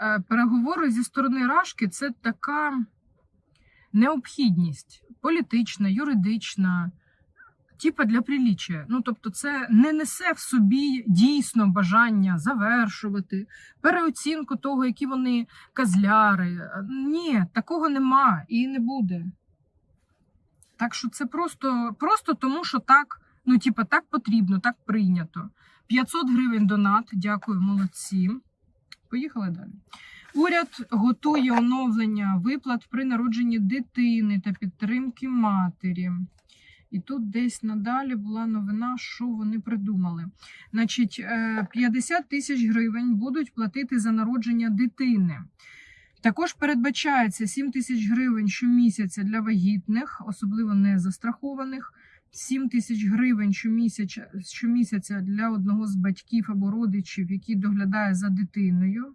Е, Переговори зі сторони Рашки це така необхідність політична, юридична, типа для приліччя. Ну, тобто, це не несе в собі дійсно бажання завершувати, переоцінку того, які вони казляри. Е, Ні, такого нема і не буде. Так що це просто, просто тому, що так, ну, типа, так потрібно, так прийнято. 500 гривень донат. Дякую, молодці. Поїхали далі. Уряд готує оновлення виплат при народженні дитини та підтримки матері. І тут десь надалі була новина, що вони придумали. Значить, е, 50 тисяч гривень будуть платити за народження дитини. Також передбачається 7 тисяч гривень щомісяця для вагітних, особливо незастрахованих. 7 тисяч гривень щомісяця, щомісяця для одного з батьків або родичів, який доглядає за дитиною.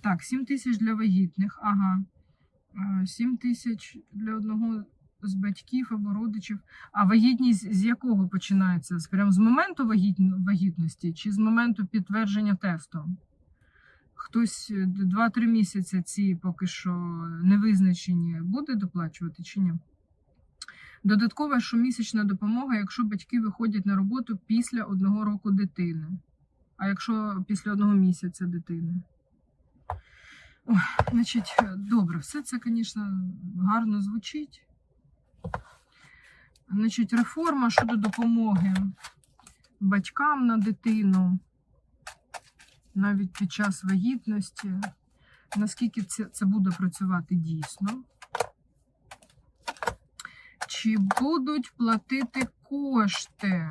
Так, 7 тисяч для вагітних. Ага. Е, 7 тисяч для одного з батьків або родичів. А вагітність з якого починається? З прям з моменту вагітності чи з моменту підтвердження тесту? Хтось е, 2-3 місяці ці поки що невизначені буде доплачувати чи ні? Додаткова щомісячна допомога, якщо батьки виходять на роботу після одного року дитини. А якщо після одного місяця дитини? Ой, значить, добре, все це, звісно, гарно звучить. Значить, реформа щодо допомоги батькам на дитину, навіть під час вагітності. Наскільки це, це буде працювати дійсно? Чи будуть платити кошти?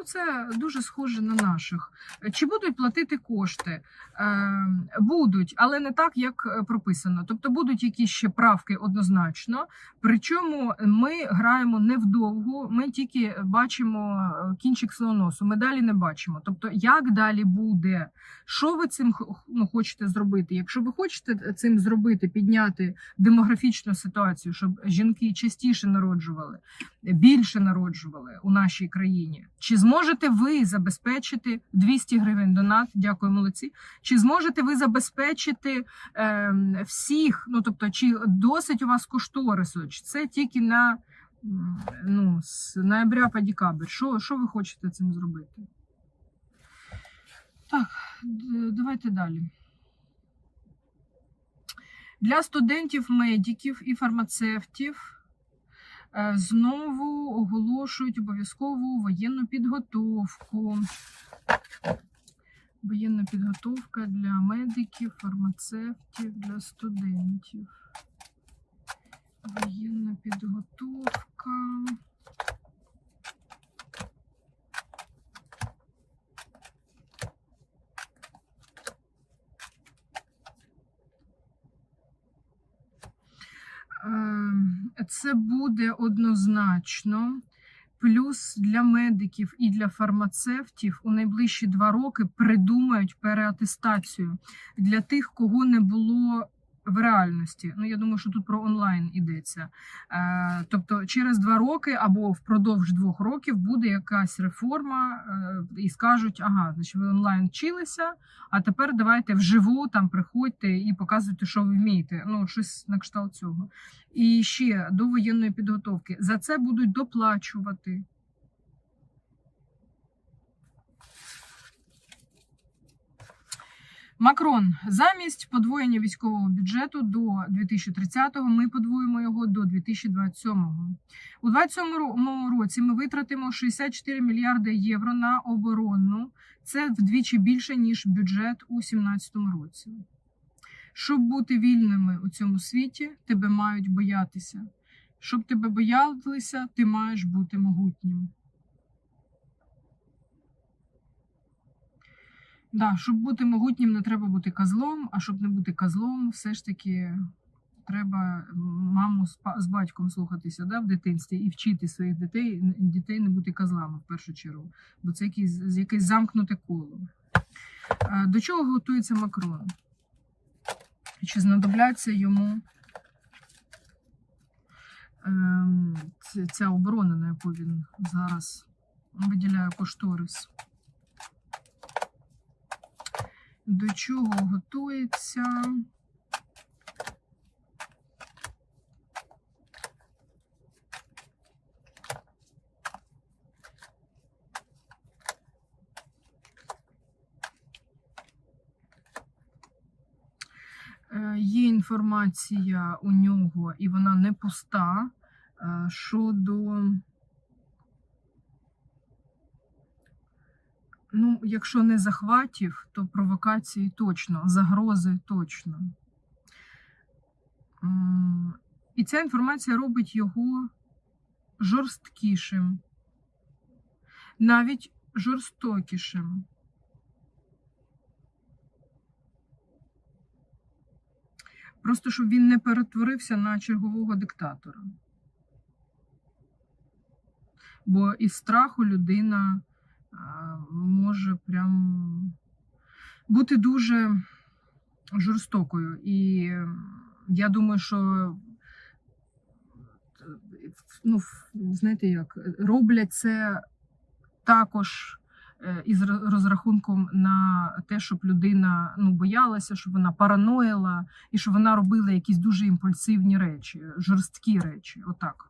Ну, це дуже схоже на наших. Чи будуть платити кошти? Е, будуть, але не так, як е, прописано. Тобто будуть якісь ще правки однозначно. Причому ми граємо не вдовгу, ми тільки бачимо е, кінчик свого носу. Ми далі не бачимо. Тобто, як далі буде, що ви цим ну, хочете зробити? Якщо ви хочете цим зробити, підняти демографічну ситуацію, щоб жінки частіше народжували, більше народжували у нашій країні. Чи зможете ви забезпечити 200 гривень донат? Дякую, молодці. Чи зможете ви забезпечити е, всіх? Ну тобто, чи досить у вас кошторису? Чи це тільки на ну, з ноября по декабрь? Що, що ви хочете цим зробити? Так, давайте далі. Для студентів, медиків і фармацевтів знову оголошують обов'язкову воєнну підготовку. Воєнна підготовка для медиків, фармацевтів, для студентів. Воєнна підготовка. Це буде однозначно. Плюс для медиків і для фармацевтів у найближчі два роки придумають переатестацію для тих, кого не було в реальності. Ну я думаю, що тут про онлайн йдеться. Е, тобто, через два роки або впродовж двох років буде якась реформа, е, і скажуть: ага, значить, ви онлайн вчилися, а тепер давайте вживу там приходьте і показуйте, що ви вмієте. Ну, щось на кшталт цього. І ще до воєнної підготовки за це будуть доплачувати. Макрон замість подвоєння військового бюджету до 2030-го ми подвоїмо його до 2027-го. У 2027 році ми витратимо 64 мільярди євро на оборону. Це вдвічі більше ніж бюджет у 2017 році. Щоб бути вільними у цьому світі, тебе мають боятися. Щоб тебе боялися, ти маєш бути могутнім. Да, щоб бути могутнім, не треба бути козлом, а щоб не бути козлом, все ж таки треба маму з, батьком слухатися да, в дитинстві і вчити своїх дітей, дітей не бути козлами в першу чергу, бо це якесь, якесь замкнуте коло. Е, До чого готується Макрон? Чи знадобляться йому ем, ця оборона, на яку він зараз виділяє кошторис? До чого готується? Е, Є інформація у нього, і вона не пуста е, щодо. Ну, якщо не захватів, то провокації точно, загрози точно. І ця інформація робить його жорсткішим, навіть жорстокішим. Просто щоб він не перетворився на чергового диктатора. Бо із страху людина може прям бути дуже жорстокою. І я думаю, що ну, знаєте як, роблять це також е, із розрахунком на те, щоб людина ну, боялася, щоб вона параноїла, і щоб вона робила якісь дуже імпульсивні речі, жорсткі речі. Отак.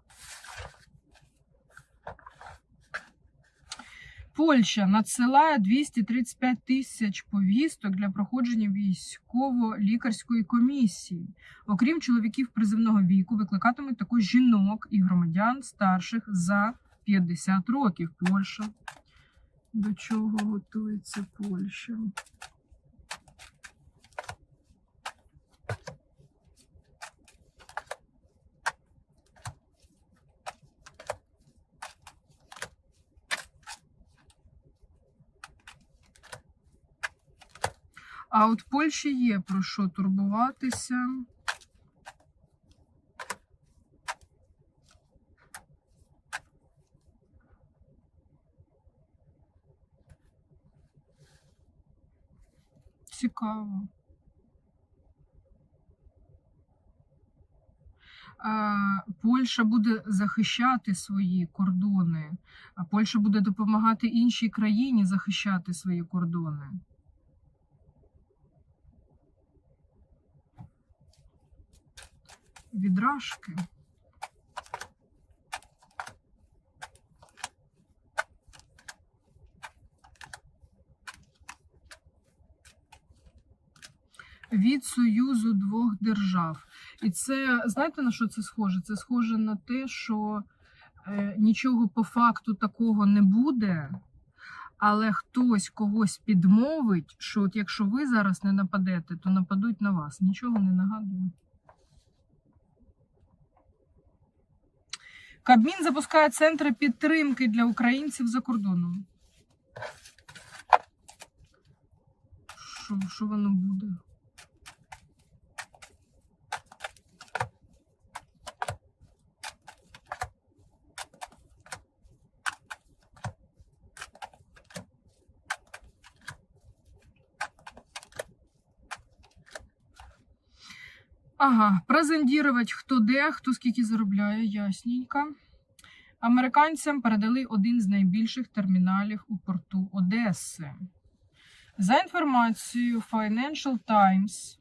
Польща надсилає 235 тисяч повісток для проходження військово-лікарської комісії. Окрім чоловіків призивного віку, викликатимуть також жінок і громадян старших за 50 років. Польща. До чого готується Польща? А от Польщі є про що турбуватися. Цікаво. Польща буде захищати свої кордони, а Польща буде допомагати іншій країні захищати свої кордони. Відражки. Від союзу двох держав. І це знаєте на що це схоже? Це схоже на те, що е, нічого по факту такого не буде, але хтось когось підмовить, що от якщо ви зараз не нападете, то нападуть на вас. Нічого не нагадує. Кабмін запускає центри підтримки для українців за кордоном. Що, воно буде? Ага, презентувати хто де, хто скільки заробляє, ясненько. Американцям передали один з найбільших терміналів у порту Одеси. За інформацією Financial Times,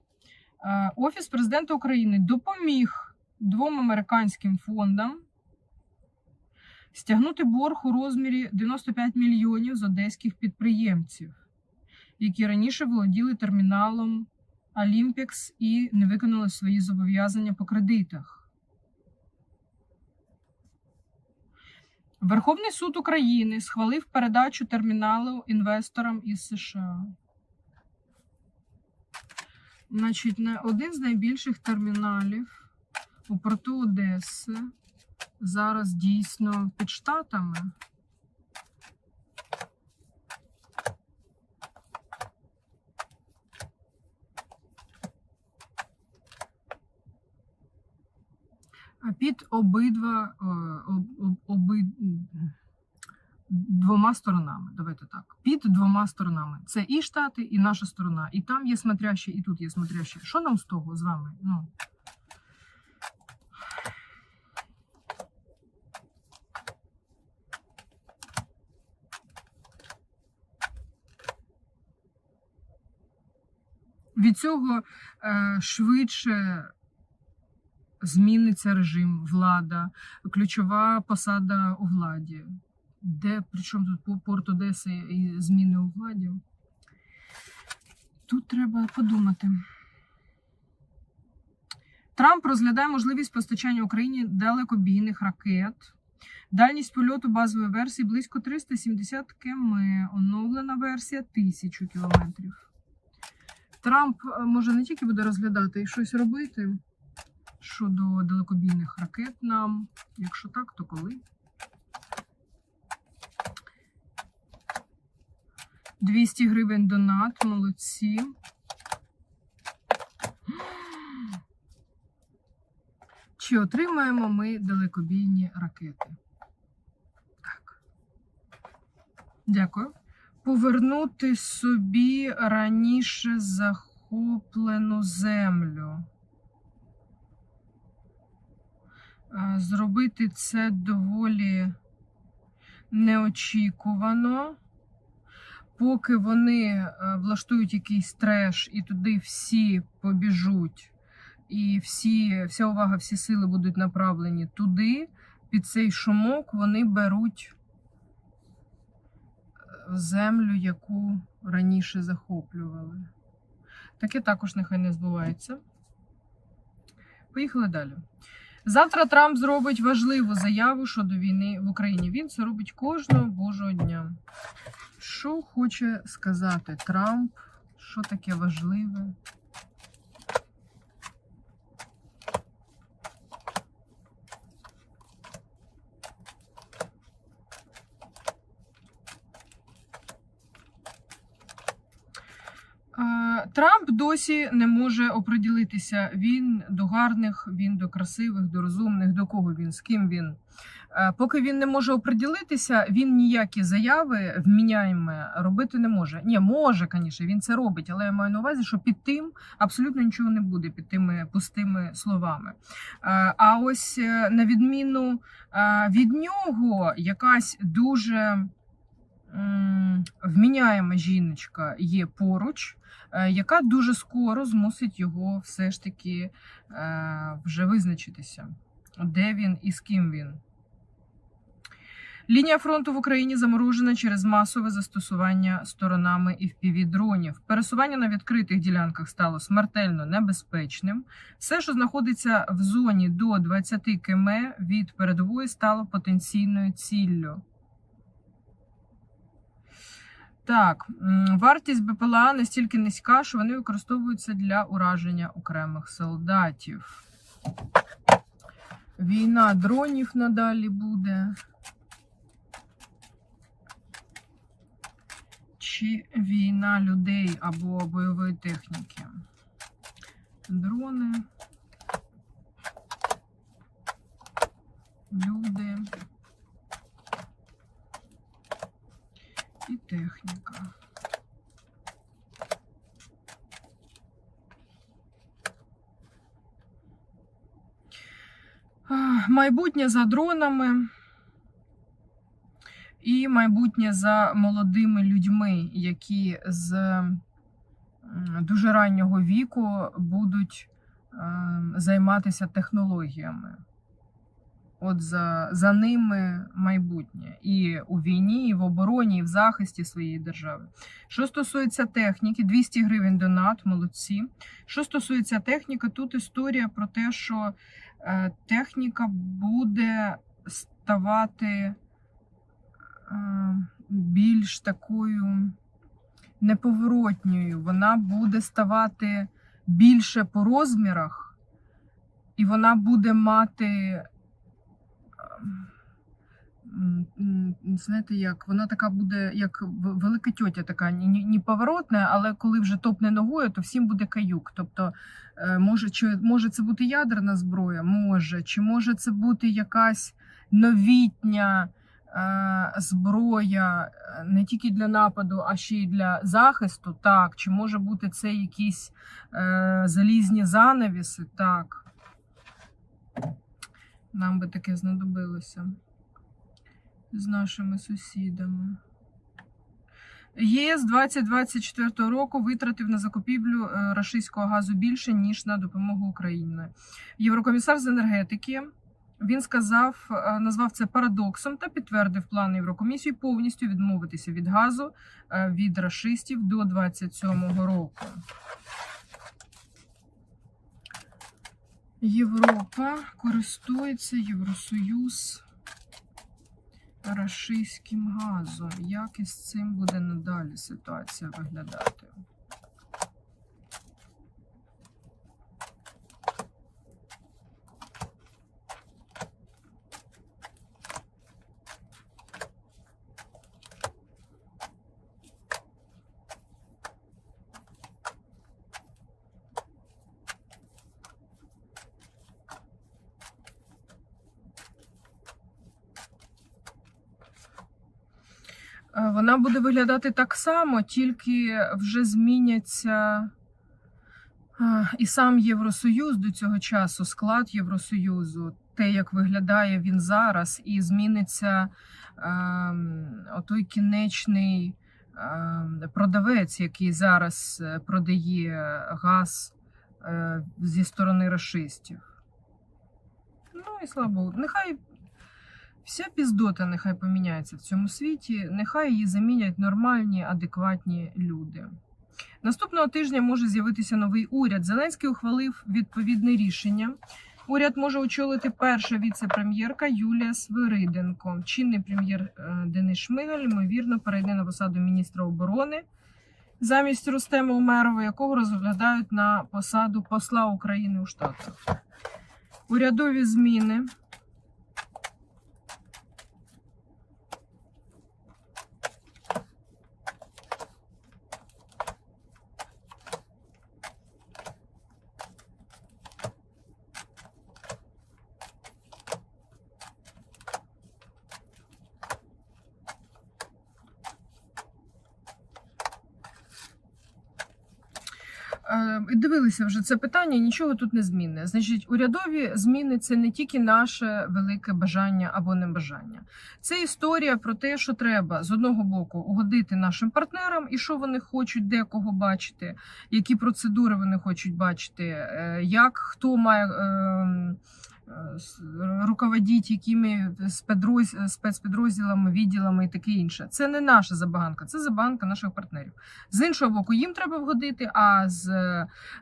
е, Офіс президента України допоміг двом американським фондам стягнути борг у розмірі 95 мільйонів з одеських підприємців, які раніше володіли терміналом Олімпікс і не виконали свої зобов'язання по кредитах. Верховний суд України схвалив передачу терміналу інвесторам із США. Значить, на один з найбільших терміналів у порту Одеси зараз дійсно під штатами. А Під обидва е, об- двома сторонами. Давайте так. Під двома сторонами. Це і Штати, і наша сторона. І там є смотрящі, і тут є смотрящі. Що нам з того з вами? Ну. Від цього е, швидше зміниться режим, влада, ключова посада у владі. Де, причому тут по- порт Одеси і зміни у владі? Тут треба подумати. Трамп розглядає можливість постачання Україні далекобійних ракет. Дальність польоту базової версії близько 370 км. Оновлена версія 1000 км. Трамп е, може не тільки буде розглядати і щось робити щодо далекобійних ракет нам. Якщо так, то коли? 200 гривень донат, молодці. Чи отримаємо ми далекобійні ракети? Так. Дякую. Повернути собі раніше захоплену землю. Е, Зробити це доволі неочікувано. Поки вони е, влаштують якийсь треш і туди всі побіжуть, і всі, вся увага, всі сили будуть направлені туди, під цей шумок вони беруть е, землю, яку раніше захоплювали. Таке також нехай не збувається. Поїхали далі. Завтра Трамп зробить важливу заяву щодо війни в Україні. Він це робить кожного божого дня. Що хоче сказати Трамп? Що таке важливе? Е, Трамп досі не може оприділитися. Він до гарних, він до красивих, до розумних, до кого він, з ким він. Е, Поки він не може оприділитися, він ніякі заяви вміняємо робити не може. Ні, може, звісно, він це робить, але я маю на увазі, що під тим абсолютно нічого не буде під тими пустими словами. Е, А ось е, на відміну від нього, якась дуже вміняєма жіночка є поруч, е, яка дуже скоро змусить його все ж таки е, вже визначитися, де він і з ким він. Лінія фронту в Україні заморожена через масове застосування сторонами FPV-дронів. Пересування на відкритих ділянках стало смертельно небезпечним. Все, що знаходиться в зоні до 20 км від передової, стало потенційною ціллю. Так, вартість БПЛА настільки низька, що вони використовуються для ураження окремих солдатів. Війна дронів надалі буде. Чи війна людей або бойової техніки? Дрони. Люди. І техніка. Майбутнє за дронами і майбутнє за молодими людьми, які з дуже раннього віку будуть ем, займатися технологіями. От за, за ними майбутнє і у війні, і в обороні, і в захисті своєї держави. Що стосується техніки, 200 гривень донат, молодці. Що стосується техніки, тут історія про те, що е, техніка буде ставати е, більш такою неповоротньою. Вона буде ставати більше по розмірах, і вона буде мати. Знаєте, як вона така буде, як велика тьотя, така ні поворотна, але коли вже топне ногою, то всім буде каюк. Тобто, е, може, чи може це бути ядерна зброя? Може, чи може це бути якась новітня е, зброя е, не тільки для нападу, а ще й для захисту? Так, чи може бути це якісь е, залізні занавіси? Так. Нам би таке знадобилося з нашими сусідами. ЄС 2024 року витратив на закупівлю е, рашистського газу більше ніж на допомогу Україні. Єврокомісар з енергетики він сказав, е, назвав це парадоксом та підтвердив план Єврокомісії повністю відмовитися від газу е, від рашистів до 27-го року. Європа користується Євросоюз рашистським газом. Як із цим буде надалі ситуація виглядати? Е, Вона буде виглядати так само, тільки вже зміняться і сам Євросоюз до цього часу, склад Євросоюзу, те, як виглядає він зараз, і зміниться ем, отой кінечний ем, продавець, який зараз е, продає газ е, зі сторони расистів. Ну і слава Богу, нехай Вся піздота нехай поміняється в цьому світі, нехай її замінять нормальні, адекватні люди. Наступного тижня може з'явитися новий уряд. Зеленський ухвалив відповідне рішення. Уряд може очолити перша віце-прем'єрка Юлія Свириденко. Чинний прем'єр е, Денис Шмигаль, ймовірно, перейде на посаду міністра оборони замість Рустема Умерова, якого розглядають на посаду посла України у Штатах. Урядові зміни. Е, і Дивилися вже це питання, нічого тут не змінне. Значить, урядові зміни це не тільки наше велике бажання або небажання. Це історія про те, що треба з одного боку угодити нашим партнерам і що вони хочуть декого бачити, які процедури вони хочуть бачити, е, як хто має. е, руководіть якими спецпідрозділами, відділами і таке інше. Це не наша забаганка, це забаганка наших партнерів. З іншого боку, їм треба вгодити, а з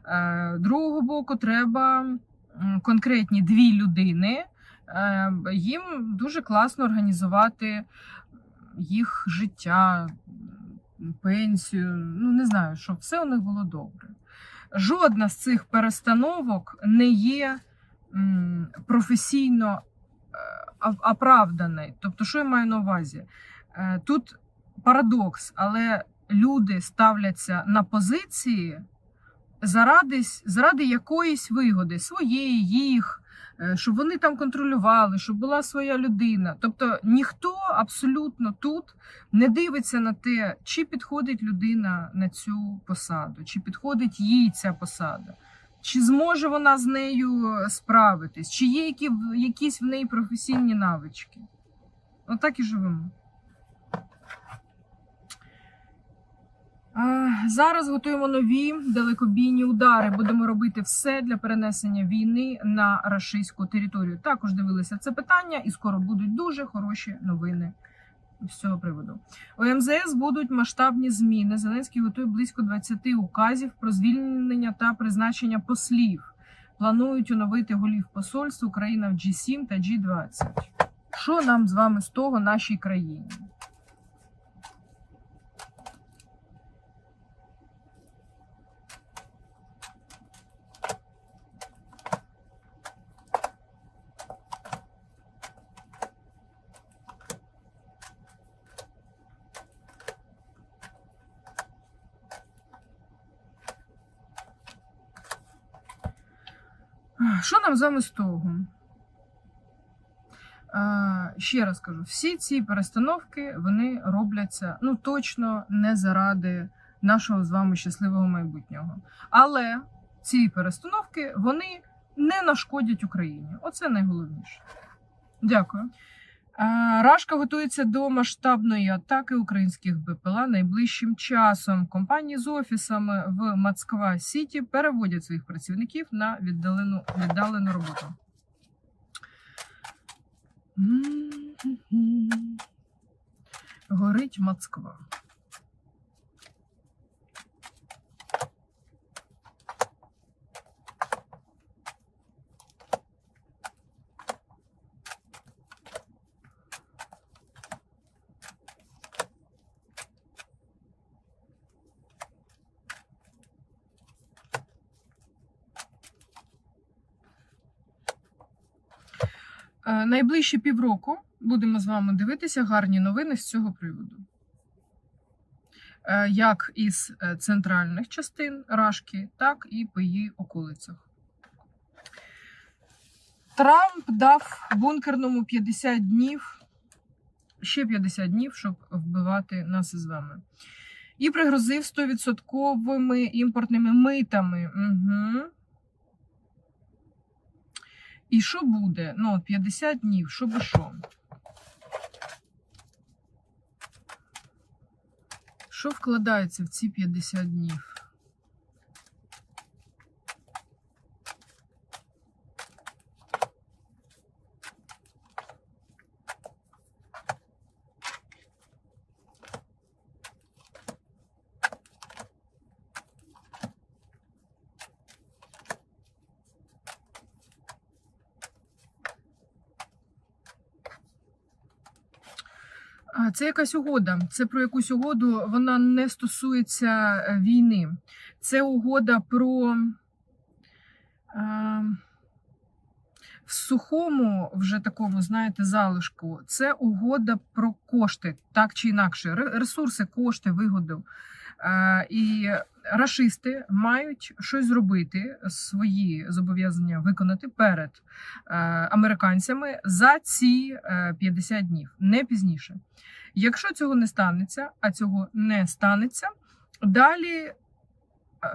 е, другого боку, треба конкретні дві людини. Е, їм дуже класно організувати їх життя, пенсію. Ну, не знаю, щоб все у них було добре. Жодна з цих перестановок не є професійно е, оправданий. Тобто, що я маю на увазі? Е, Тут парадокс, але люди ставляться на позиції заради, заради якоїсь вигоди, своєї, їх, е, щоб вони там контролювали, щоб була своя людина. Тобто ніхто абсолютно тут не дивиться на те, чи підходить людина на цю посаду, чи підходить їй ця посада. Чи зможе вона з нею справитись, чи є які, якісь в неї професійні навички? Отак і живемо. Зараз готуємо нові далекобійні удари. Будемо робити все для перенесення війни на рашистську територію. Також дивилися це питання, і скоро будуть дуже хороші новини з цього приводу. У МЗС будуть масштабні зміни. Зеленський готує близько 20 указів про звільнення та призначення послів. Планують оновити голів посольств Україна в G7 та G20. Що нам з вами з того нашій країні? Що нам з вами з того? Е, ще раз кажу, всі ці перестановки вони робляться ну точно не заради нашого з вами щасливого майбутнього. Але ці перестановки вони не нашкодять Україні. Оце найголовніше. Дякую. Рашка готується до масштабної атаки українських БПЛА найближчим часом. Компанії з офісами в Москва Сіті переводять своїх працівників на віддалену, віддалену роботу. Горить Москва. Найближчі півроку будемо з вами дивитися гарні новини з цього приводу. Е, Як із е, центральних частин Рашки, так і по її околицях. Трамп дав бункерному 50 днів, ще 50 днів, щоб вбивати нас із вами. І пригрозив 100% імпортними митами. Угу. І що буде? Ну, от 50 днів, що би що? Що вкладається в ці 50 днів? А, Це якась угода. Це про якусь угоду. Вона не стосується е, війни. Це угода про е, в сухому, вже такому, знаєте, залишку. Це угода про кошти, так чи інакше. Ресурси, кошти, вигоду. Е, і рашисти мають щось зробити, свої зобов'язання виконати перед е, американцями за ці е, 50 днів, не пізніше. Якщо цього не станеться, а цього не станеться, далі е,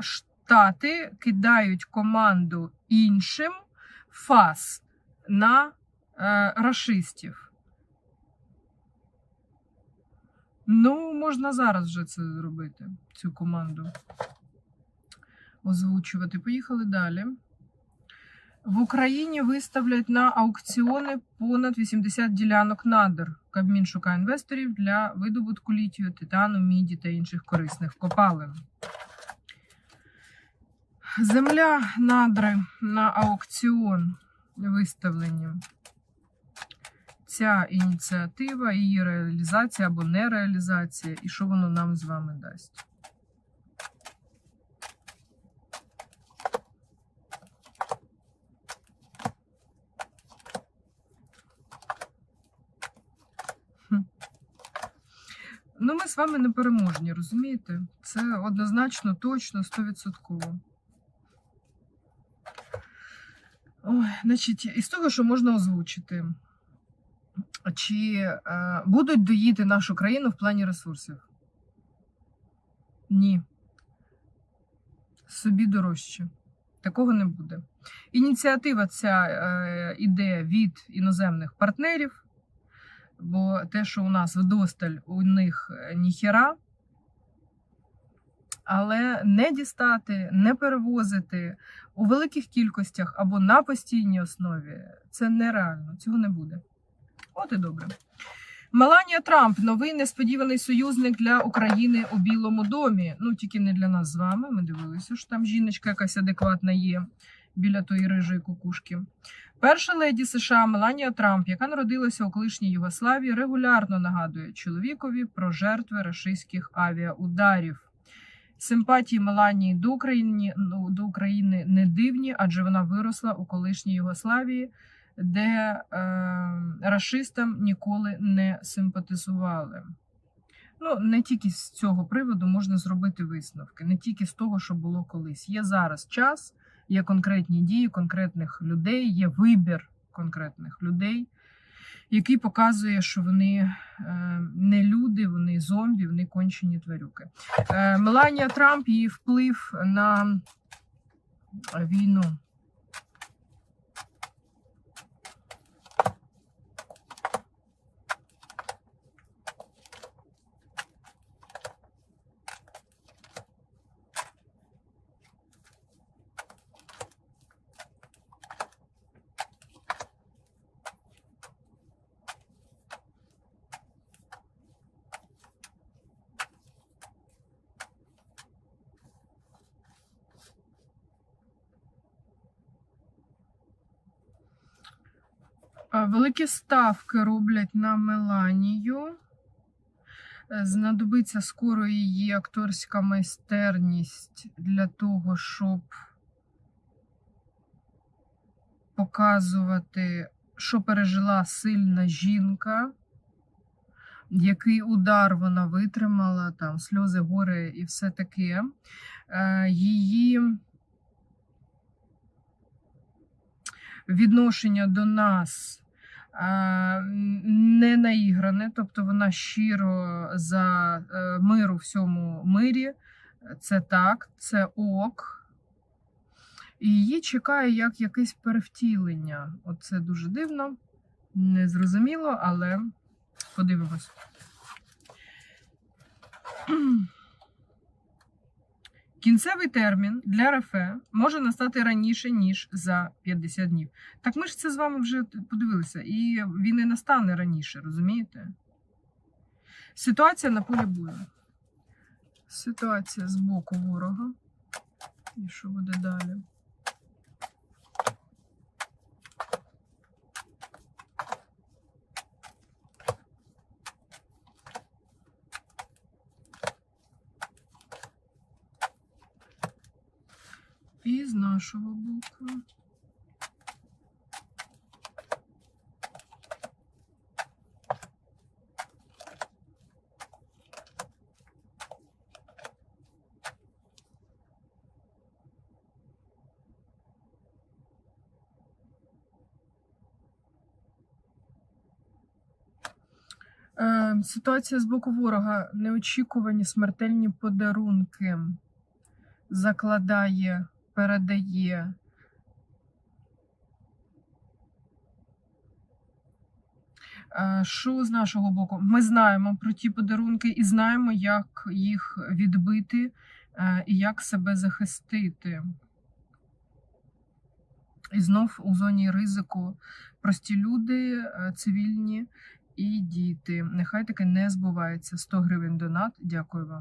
штати кидають команду іншим фаз на е, рашистів. Ну, можна зараз вже це зробити, цю команду озвучувати. Поїхали далі. В Україні виставлять на аукціони понад 80 ділянок надр. Кабмін шукає інвесторів для видобутку літію, титану, міді та інших корисних копалин. Земля надри на аукціон виставлені. Ця ініціатива, її реалізація або нереалізація, і що воно нам з вами дасть. Ну, ми з вами не переможні, розумієте? Це однозначно, точно, стовідсотково. Ой, значить, із того, що можна озвучити, чи е, будуть доїти нашу країну в плані ресурсів? Ні. Собі дорожче. Такого не буде. Ініціатива ця е, іде від іноземних партнерів, бо те, що у нас вдосталь, у них е, ніхера. Але не дістати, не перевозити у великих кількостях або на постійній основі це нереально, цього не буде. От і добре. Меланія Трамп новий несподіваний союзник для України у Білому домі. Ну, тільки не для нас з вами. Ми дивилися, що там жіночка якась адекватна є біля тої рижої кукушки. Перша леді США Меланія Трамп, яка народилася у колишній Югославії, регулярно нагадує чоловікові про жертви рашистських авіаударів. Симпатії Меланії до України, ну, до України не дивні, адже вона виросла у колишній Югославії, де е, рашистам ніколи не симпатизували. Ну, не тільки з цього приводу можна зробити висновки, не тільки з того, що було колись. Є зараз час, є конкретні дії конкретних людей, є вибір конкретних людей, який показує, що вони е, не люди, вони зомбі, вони кончені тварюки. Е, Меланія Трамп її вплив на війну. Е, Великі ставки роблять на Меланію. Е, Знадобиться скоро її акторська майстерність для того, щоб показувати, що пережила сильна жінка, який удар вона витримала, там сльози, горе і все таке. Е, Її відношення до нас не наігране, тобто вона щиро за е, мир у всьому мирі. Це так, це ок. І її чекає як якесь перевтілення. Оце дуже дивно, незрозуміло, але подивимось. Кінцевий термін для РФЕ може настати раніше, ніж за 50 днів. Так ми ж це з вами вже подивилися, і він і настане раніше, розумієте? Ситуація на полі бою. Ситуація з боку ворога. І що буде далі? І з нашого боку. Е, Ситуація з боку ворога. Неочікувані смертельні подарунки закладає, передає. Е, Що з нашого боку? Ми знаємо про ті подарунки і знаємо, як їх відбити е, і як себе захистити. І знов у зоні ризику прості люди, е, цивільні і діти. Нехай таке не збувається. 100 гривень донат. Дякую вам.